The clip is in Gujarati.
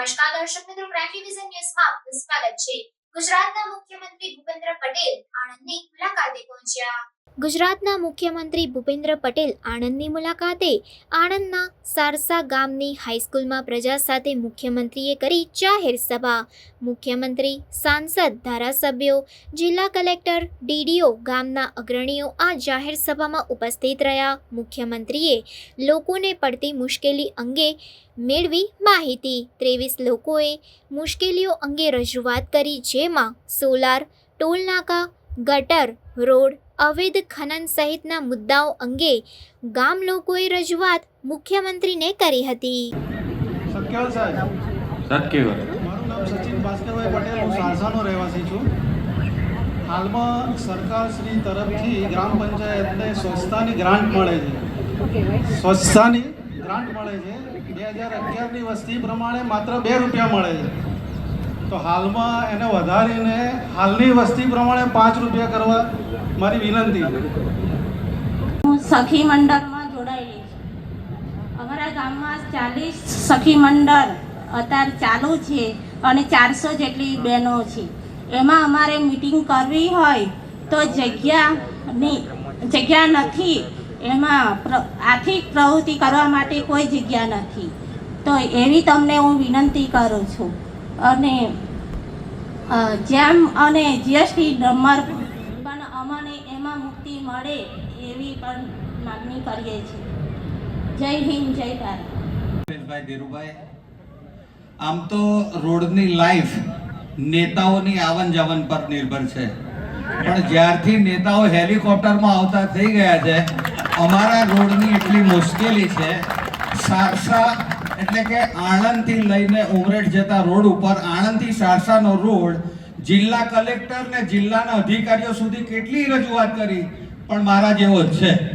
દર્શક મિત્રો ક્રાઇમ ડિવિઝન ન્યૂઝમાં સ્વાગત છે. ગુજરાતના મુખ્યમંત્રી ભૂપેન્દ્ર પટેલ આણંદની મુલાકાતે પહોંચ્યા. ગુજરાતના મુખ્યમંત્રી ભૂપેન્દ્ર પટેલ આણંદની મુલાકાતે આણંદના સારસા ગામની હાઈસ્કૂલમાં પ્રજા સાથે મુખ્યમંત્રીએ કરી જાહેર સભા. મુખ્યમંત્રી, સાંસદ, ધારાસભ્યો, જિલ્લા કલેક્ટર, ડીડીઓ ગામના અગ્રણીઓ આ જાહેર સભામાં ઉપસ્થિત રહ્યા. મુખ્યમંત્રીએ લોકોને પડતી મુશ્કેલી અંગે મેળવી માહિતી. ત્રેવીસ લોકોએ મુશ્કેલીઓ અંગે રજૂઆત કરી, જેમાં સોલાર ટોલનાકા ગટર રોડ અવૈધ ખનન સહિતના મુદ્દાઓ અંગે ગામ લોકોએ રજૂઆત મુખ્યમંત્રીને કરી હતી. મારું નામ સચિન ભાસ્કરભાઈ પટેલ હું સારસાનો રહેવાસી છું. હાલમાં સરકાર શ્રી તરફથી ગ્રામ પંચાયતને સ્વચ્છતાની ગ્રાન્ટ મળે છે. સ્વચ્છતાની ગ્રાન્ટ મળે છે. બે હજાર અગિયારની વસ્તી પ્રમાણે માત્ર બે રૂપિયા મળે છે. તો હાલમાં એને વધારીને હાલની વસ્તી પ્રમાણે પાંચ રૂપિયા કરવા મારી વિનંતી હું સખી મંડળમાં જોડાયેલી અમારા ગામમાં ચાલીસ સખી મંડળ અત્યારે ચાલુ છે અને ચારસો જેટલી બહેનો છે. એમાં અમારે મિટિંગ કરવી હોય તો જગ્યાની જગ્યા નથી. એમાં આર્થિક પ્રવૃત્તિ કરવા માટે કોઈ જગ્યા નથી. તો એવી તમને હું વિનંતી કરું છું. અને જેમ અને જીએસટી નંબર પણ અમને એમાં મુક્તિ મળે એવી પણ માગણી કરીએ છીએ. જય હિન્દ, જય ભારત. ભાઈ ધીરુભાઈ, આમ તો રોડની લાઈફ નેતાઓની આવન જાવન પર નિર્ભર છે. પણ જ્યારથી નેતાઓ હેલિકોપ્ટરમાં આવતા થઈ ગયા છે, અમારા રોડની એટલી મુશ્કેલી છે, સારસા એટલે કે આણંદથી લઈને ઉમરેઠ જતા રોડ ઉપર, આણંદથી સારસાનો રોડ, જિલ્લા કલેક્ટર ને જિલ્લાના અધિકારીઓ સુધી કેટલી રજૂઆત કરી? પણ મારા જેવો જ છે.